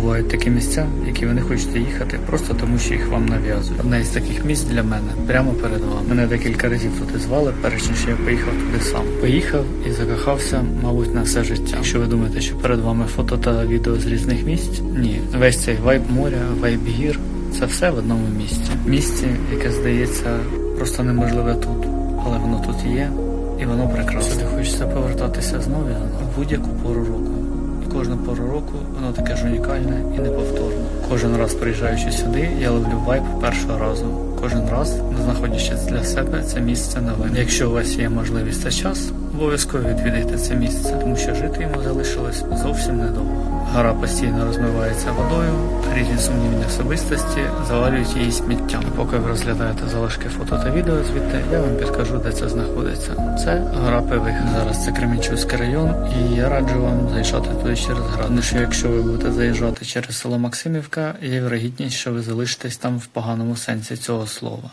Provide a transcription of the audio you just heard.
бувають такі місця, які ви не хочете їхати, просто тому що їх вам нав'язують. Одне із таких місць для мене прямо перед вами. Мене декілька разів туди звали, перш ніж я поїхав туди сам. Поїхав і закохався, мабуть, на все життя. Якщо ви думаєте, що перед вами фото та відео з різних місць, ні, весь цей вайб моря, вайб гір. Це все в одному місці. Місці, яке здається просто неможливе тут, але воно тут є, і воно прекрасне. Сюди хочеться повертатися знову знову в будь-яку пору року. Кожну пору року воно таке ж унікальне і неповторне. Кожен раз приїжджаючи сюди, я ловлю вайб першого разу. Кожен раз, знаходячи для себе це місце нове. Якщо у вас є можливість та час, обов'язково відвідайте це місце, тому що жити йому залишилось зовсім недовго. Гора постійно розмивається водою, різні сумнівні особистості завалюють її сміттям. Поки ви розглядаєте залишки фото та відео звідти, я вам підкажу, де це знаходиться. Це гора Пивих. Зараз це Кременчуцький район, і я раджу вам заїжджати туди через град. Тому що якщо ви будете заїжджати через село Максимівка, є вірогідність, що ви залишитесь там в поганому сенсі цього слова.